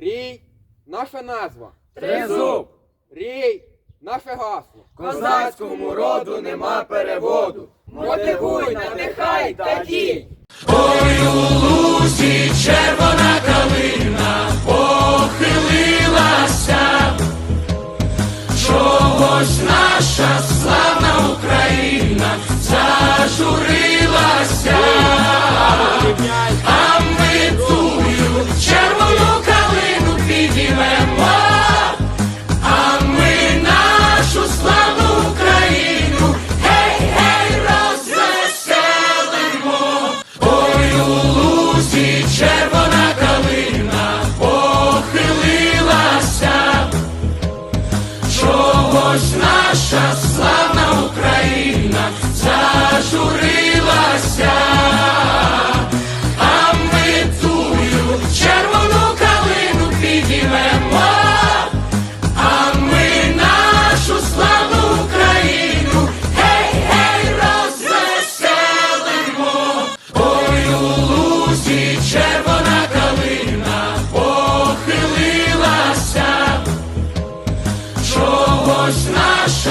Рій, наша назва. Тризуб! Рій, наше гасло. Козацькому роду нема переводу. Мотивуй, надихай та дій! лузі червона калина похилилася, чогось наша славна Україна зажурилася, наша славна Україна зажурилася,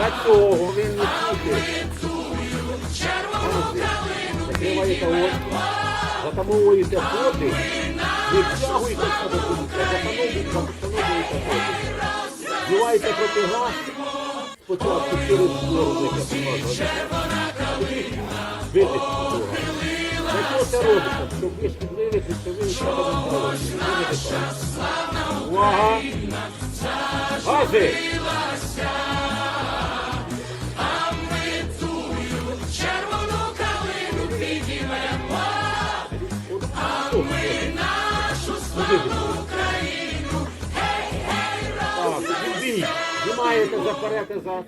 Для цього він не тільки закриваєте очі, затамовуєте ходи, відтягуєте себе до кінця, затамовуєте, встановлюєте ходи. Вбиваєте проти газ, спочатку через сторону, Тоді витиск цього. Для це робиться? Щоб ви шкідливі світові себе не Увага! Гази! Знімаєте за переказа